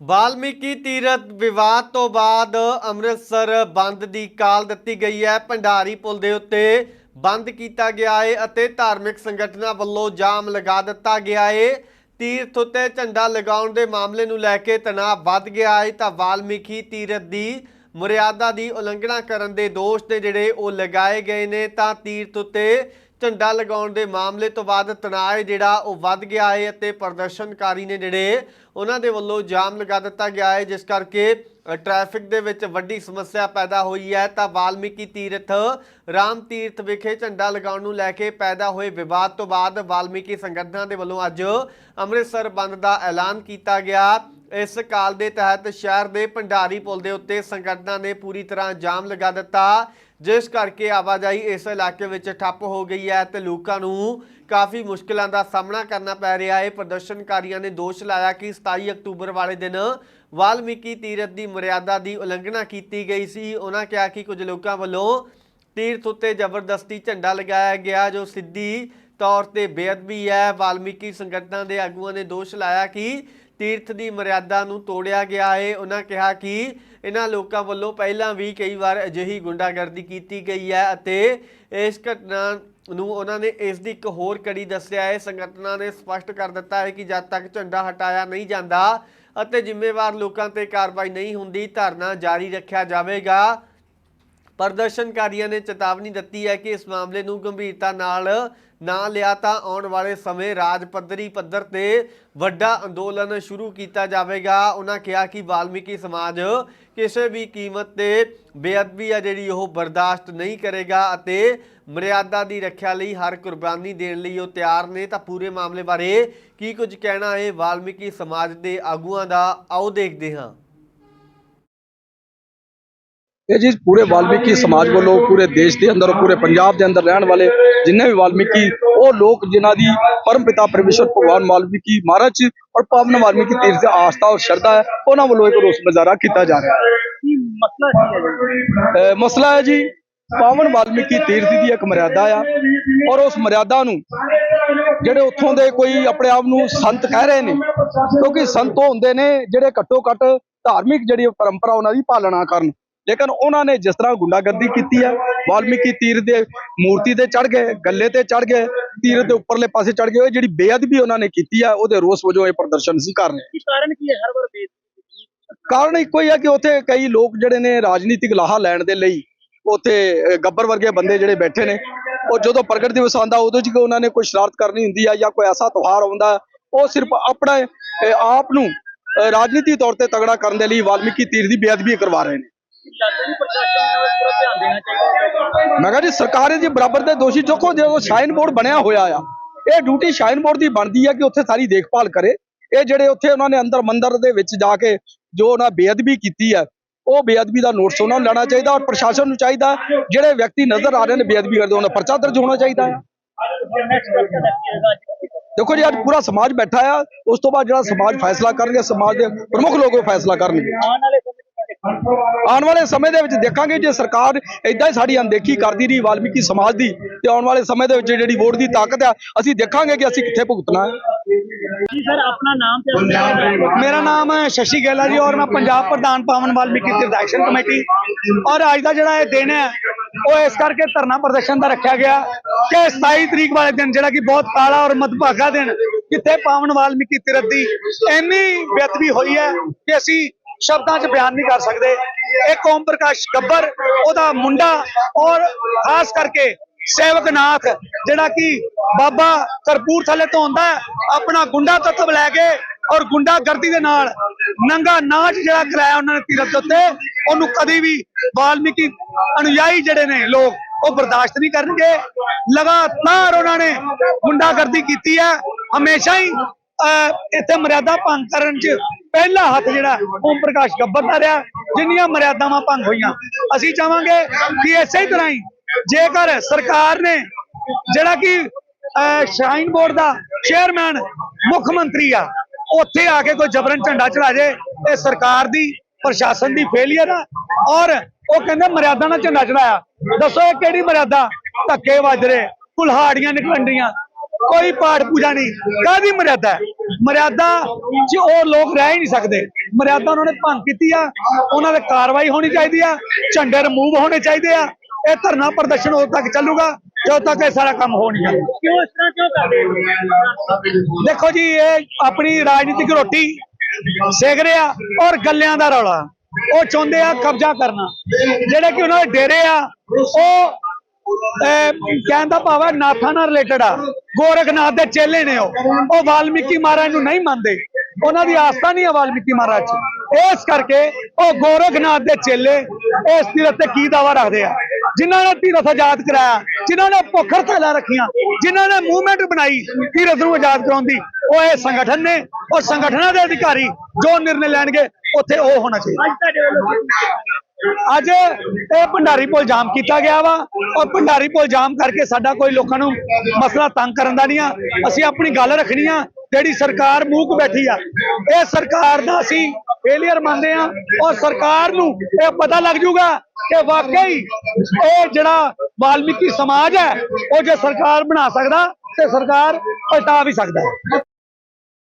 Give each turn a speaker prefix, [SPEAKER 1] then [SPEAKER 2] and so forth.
[SPEAKER 1] ਵਾਲਮੀਕੀ ਤੀਰਥ ਵਿਵਾਦ ਤੋਂ ਬਾਅਦ ਅੰਮ੍ਰਿਤਸਰ ਬੰਦ ਦੀ ਕਾਲ ਦਿੱਤੀ ਗਈ ਹੈ। ਭੰਡਾਰੀ ਪੁਲ ਦੇ ਉੱਤੇ ਬੰਦ ਕੀਤਾ ਗਿਆ ਹੈ ਅਤੇ ਧਾਰਮਿਕ ਸੰਗਠਨਾਂ ਵੱਲੋਂ ਜਾਮ ਲਗਾ ਦਿੱਤਾ ਗਿਆ ਹੈ ਤੀਰਥ ਉੱਤੇ ਝੰਡਾ ਲਗਾਉਣ ਦੇ ਮਾਮਲੇ ਨੂੰ ਲੈ ਕੇ ਤਣਾਅ ਵੱਧ ਗਿਆ ਹੈ ਤਾਂ ਵਾਲਮੀਕੀ ਤੀਰਥ ਦੀ ਮਰਿਆਦਾ ਦੀ ਉਲੰਘਣਾ ਕਰਨ ਦੇ ਦੋਸ਼ ਨੇ ਜਿਹੜੇ ਉਹ ਲਗਾਏ ਗਏ ਨੇ ਤਾਂ ਤੀਰਥ ਉੱਤੇ ਝੰਡਾ ਲਗਾਉਣ ਦੇ ਮਾਮਲੇ ਤੋਂ ਬਾਅਦ ਤਣਾਅ ਜਿਹੜਾ ਉਹ ਵੱਧ ਗਿਆ ਹੈ ਅਤੇ ਪ੍ਰਦਰਸ਼ਨਕਾਰੀ ਨੇ ਜਿਹੜੇ ਉਹਨਾਂ ਦੇ ਵੱਲੋਂ ਜਾਮ ਲਗਾ ਦਿੱਤਾ ਗਿਆ ਹੈ ਜਿਸ ਕਰਕੇ ਅ, ਟ੍ਰੈਫਿਕ ਦੇ ਵਿੱਚ ਵੱਡੀ ਸਮੱਸਿਆ ਪੈਦਾ ਹੋਈ ਹੈ। ਤਾਂ ਵਾਲਮੀਕੀ ਤੀਰਥ ਰਾਮ ਤੀਰਥ ਵਿਖੇ ਝੰਡਾ ਲਗਾਉਣ ਨੂੰ ਲੈ ਕੇ ਪੈਦਾ ਹੋਏ ਵਿਵਾਦ ਤੋਂ ਬਾਅਦ ਵਾਲਮੀਕੀ ਸੰਗਠਨਾਂ ਦੇ ਵੱਲੋਂ ਅੱਜ ਅੰਮ੍ਰਿਤਸਰ ਬੰਦ ਦਾ ਐਲਾਨ ਕੀਤਾ ਗਿਆ। ਇਸ ਕਾਲ ਦੇ ਤਹਿਤ ਸ਼ਹਿਰ ਦੇ ਭੰਡਾਰੀ ਪੁਲ ਦੇ ਉੱਤੇ ਸੰਗਠਨਾਂ ਨੇ ਪੂਰੀ ਤਰ੍ਹਾਂ ਜਾਮ ਲਗਾ ਦਿੱਤਾ, ਜਿਸ ਕਰਕੇ ਆਵਾਜਾਈ ਇਸ ਇਲਾਕੇ ਵਿੱਚ ਠੱਪ ਹੋ ਗਈ ਹੈ ਤੇ ਲੋਕਾਂ ਨੂੰ ਕਾਫੀ ਮੁਸ਼ਕਲਾਂ ਦਾ ਸਾਹਮਣਾ ਕਰਨਾ ਪੈ ਰਿਹਾ ਹੈ। ਪ੍ਰਦਰਸ਼ਨਕਾਰੀਆਂ ਨੇ ਦੋਸ਼ ਲਾਇਆ ਕਿ 27 ਅਕਤੂਬਰ ਵਾਲੇ ਦਿਨ ਵਾਲਮੀਕੀ ਤੀਰਥ ਦੀ ਮਰਿਆਦਾ ਦੀ ਉਲੰਘਣਾ ਕੀਤੀ ਗਈ ਸੀ। ਉਹਨਾਂ ਕਿਹਾ ਕਿ ਕੁਝ ਲੋਕਾਂ ਵੱਲੋਂ ਤੀਰਥ ਉੱਤੇ ਜ਼ਬਰਦਸਤੀ ਝੰਡਾ ਲਗਾਇਆ ਗਿਆ, ਜੋ ਸਿੱਧੀ ਤੌਰ ਤੇ ਬੇਅਦਬੀ ਹੈ। ਵਾਲਮੀਕੀ ਸੰਗਠਨਾਂ ਦੇ ਆਗੂਆਂ ਨੇ ਦੋਸ਼ ਲਾਇਆ ਕਿ ਤੀਰਥ ਦੀ ਮਰਿਆਦਾ ਨੂੰ ਤੋੜਿਆ ਗਿਆ ਹੈ ਉਹਨਾਂ ਕਿਹਾ ਕਿ ਇਹਨਾਂ ਲੋਕਾਂ ਵੱਲੋਂ ਪਹਿਲਾਂ ਵੀ ਕਈ ਵਾਰ ਅਜਿਹੀ ਗੁੰਡਾਗਰਦੀ ਕੀਤੀ ਗਈ ਹੈ ਅਤੇ ਇਸ ਘਟਨਾ ਨੂੰ ਉਹਨਾਂ ਨੇ ਇਸ ਦੀ ਇੱਕ ਹੋਰ ਕੜੀ ਦੱਸਿਆ ਹੈ ਸੰਗਠਨਾਂ ਨੇ ਸਪਸ਼ਟ ਕਰ ਦਿੱਤਾ ਹੈ ਕਿ ਜਦ ਤੱਕ ਝੰਡਾ ਹਟਾਇਆ ਨਹੀਂ ਜਾਂਦਾ ਅਤੇ ਜ਼ਿੰਮੇਵਾਰ ਲੋਕਾਂ ਤੇ ਕਾਰਵਾਈ ਨਹੀਂ ਹੁੰਦੀ, ਧਰਨਾ ਜਾਰੀ ਰੱਖਿਆ ਜਾਵੇਗਾ। ਪ੍ਰਦਰਸ਼ਨਕਾਰੀਆਂ ਨੇ ਚੇਤਾਵਨੀ ਦਿੱਤੀ ਹੈ ਕਿ ਇਸ ਮਾਮਲੇ ਨੂੰ ਗੰਭੀਰਤਾ ਨਾਲ ਨਾ ਲਿਆ ਤਾਂ ਆਉਣ ਵਾਲੇ ਸਮੇਂ ਰਾਜ ਪੱਧਰੀ ਪੱਧਰ ਤੇ ਵੱਡਾ ਅੰਦੋਲਨ ਸ਼ੁਰੂ ਕੀਤਾ ਜਾਵੇਗਾ। ਉਹਨਾਂ ਕਿਹਾ ਕਿ ਵਾਲਮੀਕੀ ਸਮਾਜ ਕਿਸੇ ਵੀ ਕੀਮਤ ਤੇ ਬੇਅਦਬੀ ਆ ਜਿਹੜੀ ਉਹ ਬਰਦਾਸ਼ਤ ਨਹੀਂ ਕਰੇਗਾ ਅਤੇ ਮਰਿਆਦਾ ਦੀ ਰੱਖਿਆ ਲਈ ਹਰ ਕੁਰਬਾਨੀ ਦੇਣ ਲਈ ਉਹ ਤਿਆਰ ਨੇ। ਤਾਂ ਪੂਰੇ ਮਾਮਲੇ ਬਾਰੇ ਕੀ ਕੁਝ ਕਹਿਣਾ ਹੈ ਵਾਲਮੀਕੀ ਸਮਾਜ ਦੇ ਆਗੂਆਂ ਦਾ? ਆਓ ਦੇਖਦੇ ਹਾਂ।
[SPEAKER 2] ਇਹ ਜੀ ਪੂਰੇ ਵਾਲਮੀਕੀ ਸਮਾਜ ਵੱਲੋਂ ਪੂਰੇ ਦੇਸ਼ ਦੇ ਅੰਦਰ ਪੂਰੇ ਪੰਜਾਬ ਦੇ ਅੰਦਰ ਰਹਿਣ ਵਾਲੇ ਜਿੰਨੇ ਵੀ ਵਾਲਮੀਕੀ ਉਹ ਲੋਕ ਜਿਨ੍ਹਾਂ ਦੀ ਪਰਮ ਪਿਤਾ ਪਰਮੇਸ਼ਰ ਭਗਵਾਨ ਵਾਲਮੀਕੀ ਮਹਾਰਾਜ ਔਰ ਪਾਵਨ ਵਾਲਮੀਕੀ ਤੀਰਥ ਦੀ ਆਸਥਾ ਔਰ ਸ਼ਰਧਾ ਹੈ ਉਹਨਾਂ ਵੱਲੋਂ ਇੱਕ ਰੋਸ ਮੁਜ਼ਾਹਰਾ ਕੀਤਾ ਜਾ ਰਿਹਾ ਹੈ।
[SPEAKER 3] ਮਸਲਾ ਕੀ ਹੈ ਜੀ?
[SPEAKER 2] ਅਹ ਮਸਲਾ ਹੈ ਜੀ ਪਾਵਨ ਵਾਲਮੀਕੀ ਤੀਰਥ ਦੀ ਇੱਕ ਮਰਿਆਦਾ ਆ ਔਰ ਉਸ ਮਰਿਆਦਾ ਨੂੰ ਜਿਹੜੇ ਉੱਥੋਂ ਦੇ ਕੋਈ ਆਪਣੇ ਆਪ ਨੂੰ ਸੰਤ ਕਹਿ ਰਹੇ ਨੇ ਕਿਉਂਕਿ ਸੰਤ ਉਹ ਹੁੰਦੇ ਨੇ ਜਿਹੜੇ ਘੱਟੋ ਘੱਟ ਧਾਰਮਿਕ ਜਿਹੜੀ ਪਰੰਪਰਾ ਉਹਨਾਂ ਦੀ ਪਾਲਣਾ ਕਰਨ। ਲੇਕਿਨ ਉਹਨਾਂ ਨੇ ਜਿਸ ਤਰ੍ਹਾਂ ਗੁੰਡਾਗਰਦੀ ਕੀਤੀ ਹੈ ਵਾਲਮੀਕੀ ਤੀਰ ਦੇ ਮੂਰਤੀ ਤੇ ਚੜ ਗਏ ਗੱਲੇ ਤੇ ਚੜ ਗਏ ਤੀਰ ਦੇ ਉੱਪਰਲੇ ਪਾਸੇ ਚੜ ਗਏ ਜਿਹੜੀ ਬੇਅਦਬੀ ਉਹਨਾਂ ਨੇ ਕੀਤੀ ਹੈ ਉਹਦੇ ਰੋਸ ਵਜੋਂ ਇਹ ਪ੍ਰਦਰਸ਼ਨ ਸੀ ਕਰ ਰਹੇ
[SPEAKER 3] ਕਾਰਨ ਕੀ ਹੈ? ਹਰ ਵਾਰ
[SPEAKER 2] ਕਾਰਨ ਇੱਕੋ ਹੀ ਹੈ ਕਿ ਉੱਥੇ ਕਈ ਲੋਕ ਜਿਹੜੇ ਨੇ ਰਾਜਨੀਤਿਕ ਲਾਹਾ ਲੈਣ ਦੇ ਲਈ ਉੱਥੇ ਗੱਬਰ ਵਰਗੇ ਬੰਦੇ ਜਿਹੜੇ ਬੈਠੇ ਨੇ ਉਹ ਜਦੋਂ ਪ੍ਰਗਟ ਦਿਵਸ ਆਉਂਦਾ ਉਦੋਂ ਚ ਉਹਨਾਂ ਨੇ ਕੋਈ ਸ਼ਰਾਰਤ ਕਰਨੀ ਹੁੰਦੀ ਹੈ ਜਾਂ ਕੋਈ ਐਸਾ ਤਿਉਹਾਰ ਆਉਂਦਾ ਉਹ ਸਿਰਫ ਆਪਣਾ ਆਪ ਨੂੰ ਰਾਜਨੀਤੀ ਤੌਰ ਤੇ ਤਗੜਾ ਕਰਨ ਦੇ ਲਈ ਵਾਲਮੀਕੀ ਤੀਰ ਦੀ ਬੇਅਦਬੀ ਕਰਵਾ ਰਹੇ ਨੇ। ਮੈਂ ਕਿਹਾ ਜੀ, ਸਰਕਾਰ ਇਹਦੇ ਬਰਾਬਰ ਦੇ ਦੋਸ਼ੀ ਦੇਖੋ ਜਦੋਂ ਸ਼ਾਈਨ ਬੋਰਡ ਬਣਿਆ ਹੋਇਆ ਆ, ਇਹ ਡਿਊਟੀ ਸ਼ਾਈਨ ਬੋਰਡ ਦੀ ਬਣਦੀ ਹੈ ਕਿ ਉੱਥੇ ਸਾਰੀ ਦੇਖਭਾਲ ਕਰੇ। ਇਹ ਜਿਹੜੇ ਉੱਥੇ ਉਹਨਾਂ ਨੇ ਅੰਦਰ ਮੰਦਰ ਦੇ ਵਿੱਚ ਜਾ ਕੇ ਜੋ ਉਹਨਾਂ ਬੇਅਦਬੀ ਕੀਤੀ ਹੈ ਉਹ ਬੇਅਦਬੀ ਦਾ ਨੋਟਿਸ ਉਹਨਾਂ ਨੂੰ ਲੈਣਾ ਚਾਹੀਦਾ ਔਰ ਪ੍ਰਸ਼ਾਸਨ ਨੂੰ ਚਾਹੀਦਾ, ਜਿਹੜੇ ਵਿਅਕਤੀ ਨਜ਼ਰ ਆ ਰਹੇ ਨੇ ਬੇਅਦਬੀ ਕਰਦੇ, ਉਹਨਾਂ ਪਰਚਾ ਦਰਜ ਹੋਣਾ ਚਾਹੀਦਾ। ਹੈ ਦੇਖੋ ਜੀ, ਅੱਜ ਪੂਰਾ ਸਮਾਜ ਬੈਠਾ ਆ, ਉਸ ਤੋਂ ਬਾਅਦ ਜਿਹੜਾ ਸਮਾਜ ਫੈਸਲਾ ਕਰਨਗੇ, ਸਮਾਜ ਦੇ ਪ੍ਰਮੁੱਖ ਲੋਕ ਉਹ ਫੈਸਲਾ ਕਰਨਗੇ।
[SPEAKER 3] ਆਉਣ ਵਾਲੇ ਸਮੇਂ
[SPEAKER 2] ਦੇ ਵਿੱਚ ਦੇਖਾਂਗੇ ਜੇ ਸਰਕਾਰ ਇਦਾਂ ਹੀ ਸਾਡੀ ਅਣਦੇਖੀ ਕਰਦੀ ਰਹੀ ਵਾਲਮੀਕੀ ਸਮਾਜ ਦੀ ਤੇ ਆਉਣ ਵਾਲੇ ਸਮੇਂ ਦੇ ਵਿੱਚ ਜਿਹੜੀ ਵੋਟ ਦੀ ਤਾਕਤ ਆ ਅਸੀਂ ਦੇਖਾਂਗੇ ਕਿ ਅਸੀਂ ਕਿੱਥੇ ਭੁਗਤਣਾ ਹੈ।
[SPEAKER 3] ਜੀ ਸਰ ਆਪਣਾ ਨਾਮ ਤੇ
[SPEAKER 4] ਮੇਰਾ ਨਾਮ ਸ਼ਸ਼ੀ ਗੈਲਾ ਜੀ ਔਰ ਮੈਂ ਪੰਜਾਬ ਪ੍ਰਧਾਨ ਪਾਵਨ ਵਾਲਮੀਕੀ ਤੀਰਥ ਐਕਸ਼ਨ ਕਮੇਟੀ। ਔਰ ਅੱਜ ਦਾ ਜਿਹੜਾ ਇਹ ਦਿਨ ਹੈ ਉਹ ਇਸ ਕਰਕੇ ਧਰਨਾ ਪ੍ਰਦਰਸ਼ਨ ਦਾ ਰੱਖਿਆ ਗਿਆ ਕਿ 27 ਤਰੀਕ ਵਾਲੇ ਦਿਨ ਜਿਹੜਾ ਕਿ ਬਹੁਤ ਕਾਲਾ ਔਰ ਮਦਭਾਗਾ ਦਿਨ ਕਿੱਥੇ ਪਾਵਨ ਵਾਲਮੀਕੀ ਤੀਰਥ ਦੀ ਇੰਨੀ ਬੇਅਦਬੀ ਹੋਈ ਹੈ ਕਿ ਅਸੀਂ ਸ਼ਬਦਾਂ 'ਚ ਬਿਆਨ ਨਹੀਂ ਕਰ ਸਕਦੇ। ਇੱਕ ਓਮ ਪ੍ਰਕਾਸ਼ ਗੱਬਰ, ਉਹਦਾ ਮੁੰਡਾ ਔਰ ਖਾਸ ਕਰਕੇ ਸੇਵਕਨਾਥ ਜਿਹੜਾ ਕਿ ਬਾਬਾ ਕਰਪੂਰ ਥੱਲੇ ਤੋਂ ਆਉਂਦਾ ਆਪਣਾ ਗੁੰਡਾ ਤੱਤਵ ਲੈ ਕੇ ਔਰ ਗੁੰਡਾਗਰਦੀ ਦੇ ਨਾਲ ਨੰਗਾ ਨਾਚ ਜਿਹੜਾ ਕਰਾਇਆ ਉਹਨਾਂ ਨੇ ਤੀਰਥ ਦੇ ਉੱਤੇ, ਉਹਨੂੰ ਕਦੀ ਵੀ ਵਾਲਮੀਕੀ ਅਨੁਯਾਈ ਜਿਹੜੇ ਨੇ ਲੋਕ, ਉਹ ਬਰਦਾਸ਼ਤ ਨਹੀਂ ਕਰਨਗੇ। ਲਗਾਤਾਰ ਉਹਨਾਂ ਨੇ ਗੁੰਡਾਗਰਦੀ ਕੀਤੀ ਹੈ। ਹਮੇਸ਼ਾ ਹੀ ਇੱਥੇ ਮਰਿਆਦਾ ਭੰਗ ਕਰਨ 'ਚ ਪਹਿਲਾ ਹੱਥ ਜਿਹੜਾ ਓਮ ਪ੍ਰਕਾਸ਼ ਗੱਬਰ ਦਾ ਰਿਹਾ ਜਿੰਨੀਆਂ ਮਰਿਆਦਾਵਾਂ ਭੰਗ ਹੋਈਆਂ। ਅਸੀਂ ਚਾਹਾਂਗੇ ਕਿ ਇਸੇ ਤਰ੍ਹਾਂ ਹੀ ਜੇਕਰ ਸਰਕਾਰ ਨੇ ਜਿਹੜਾ ਕਿ ਅਹ, ਸ਼ਾਈਨ ਬੋਰਡ ਦਾ ਚੇਅਰਮੈਨ ਮੁੱਖ ਮੰਤਰੀ ਆ ਉੱਥੇ ਆ ਕੇ ਕੋਈ ਜਬਰਨ ਝੰਡਾ ਚੜਾ ਜੇ ਇਹ ਸਰਕਾਰ ਦੀ ਪ੍ਰਸ਼ਾਸਨ ਦੀ ਫੇਲਿਅਰ ਆ ਔਰ ਉਹ ਕਹਿੰਦੇ ਮਰਿਆਦਾ ਨਾਲ ਝੰਡਾ ਚੜਾਇਆ। ਦੱਸੋ ਇਹ ਕਿਹੜੀ ਮਰਿਆਦਾ? ਧੱਕੇ ਵੱਜ ਰਹੇ ਕੁਲਹਾੜੀਆਂ ਨਿਕਲਣ ਡੀਆਂ ਕੋਈ ਪਾਠ ਪੂਜਾ ਨਹੀਂ ਕਾਦੀ ਮਰਿਆਦਾ ਹੈ? ਮਰਿਆਦਾ 'ਚ ਉਹ ਲੋਕ ਰਹਿ ਹੀ ਨਹੀਂ ਸਕਦੇ ਮਰਿਆਦਾ ਉਹਨਾਂ ਨੇ ਭੰਗ ਕੀਤੀ ਆ ਉਹਨਾਂ ਤੇ ਕਾਰਵਾਈ ਹੋਣੀ ਚਾਹੀਦੀ ਆ ਝੰਡੇ ਰਿਮੂਵ ਹੋਣੇ ਚਾਹੀਦੇ ਆ ਇਹ ਧਰਨਾ ਪ੍ਰਦਰਸ਼ਨ ਉਦੋਂ ਤੱਕ ਚੱਲੂਗਾ ਜਦੋਂ ਤੱਕ ਇਹ ਸਾਰਾ ਕੰਮ ਹੋ ਨਹੀਂ ਜਾਂਦਾ
[SPEAKER 3] ਕਿਉਂ ਇਸ ਤਰ੍ਹਾਂ ਕਿਉਂ ਕਰਦੇ?
[SPEAKER 4] ਦੇਖੋ ਜੀ ਇਹ ਆਪਣੀ ਰਾਜਨੀਤਿਕ ਰੋਟੀ ਸੇਕ ਰਿਹਾ ਔਰ ਗੱਲਿਆਂ ਦਾ ਰੌਲਾ ਉਹ ਚਾਹੁੰਦੇ ਆ ਕਬਜ਼ਾ ਕਰਨਾ ਜਿਹੜੇ ਕਿ ਉਹਨਾਂ ਦੇ ਡੇਰੇ ਆ ਉਹ ਕਹਿਣ ਦਾ ਭਾਵ ਹੈ ਨਾਥਾਂ ਨਾਲ ਰਿਲੇਟਡ ਆ। ਗੋਰਖਨਾਥ ਦੇ ਚੇਲੇ ਨੇ ਉਹ। ਉਹ ਵਾਲਮੀਕੀ ਮਹਾਰਾਜ ਨੂੰ ਨਹੀਂ ਮੰਨਦੇ। ਉਹਨਾਂ ਦੀ ਆਸਥਾ ਨਹੀਂ ਹੈ ਵਾਲਮੀਕੀ ਮਹਾਰਾਜ 'ਚ। ਇਸ ਕਰਕੇ ਉਹ ਗੋਰਖਨਾਥ ਦੇ ਚੇਲੇ ਇਸ ਤੀਰਥ ਤੇ ਕੀ ਦਾਵਾ ਰੱਖਦੇ ਆ? ਜਿਨ੍ਹਾਂ ਨੇ ਤੀਰਥ ਆਜ਼ਾਦ ਕਰਾਇਆ, ਜਿਨ੍ਹਾਂ ਨੇ ਭੁੱਖਰ ਥੈਲਾ ਰੱਖੀਆਂ, ਜਿਨ੍ਹਾਂ ਨੇ ਮੂਵਮੈਂਟ ਬਣਾਈ ਤੀਰਥ ਨੂੰ ਆਜ਼ਾਦ ਕਰਾਉਣ ਦੀ, ਉਹ ਇਹ ਸੰਗਠਨ ਨੇ, ਉਹ ਸੰਗਠਨਾਂ ਦੇ ਅਧਿਕਾਰੀ ਜੋ ਨਿਰਣੇ ਲੈਣਗੇ, ਉੱਥੇ ਉਹ ਹੋਣਾ ਚਾਹੀਦਾ।
[SPEAKER 3] ਅੱਜ
[SPEAKER 4] ਇਹ ਭੰਡਾਰੀ ਪੁਲ ਜਾਮ ਕੀਤਾ ਗਿਆ ਵਾ ਔਰ ਭੰਡਾਰੀ ਪੁਲ ਜਾਮ ਕਰਕੇ ਸਾਡਾ ਕੋਈ ਲੋਕਾਂ ਨੂੰ ਮਸਲਾ ਤੰਗ ਕਰਨ ਦਾ ਨਹੀਂ ਆ। ਅਸੀਂ ਆਪਣੀ ਗੱਲ ਰੱਖਣੀ ਆ, ਜਿਹੜੀ ਸਰਕਾਰ ਮੂੰਹ ਬੈਠੀ ਆ, ਇਹ ਸਰਕਾਰ ਦਾ ਅਸੀਂ ਫੇਲੀਅਰ ਮੰਨਦੇ ਆ ਔਰ ਸਰਕਾਰ ਨੂੰ ਇਹ ਪਤਾ ਲੱਗ ਜੂਗਾ ਕਿ ਵਾਕਈ ਇਹ ਜਿਹੜਾ ਵਾਲਮੀਕੀ ਸਮਾਜ ਹੈ, ਉਹ ਜੇ ਸਰਕਾਰ ਬਣਾ ਸਕਦਾ ਤੇ ਸਰਕਾਰ ਪਲਟਾ ਵੀ ਸਕਦਾ ਹੈ।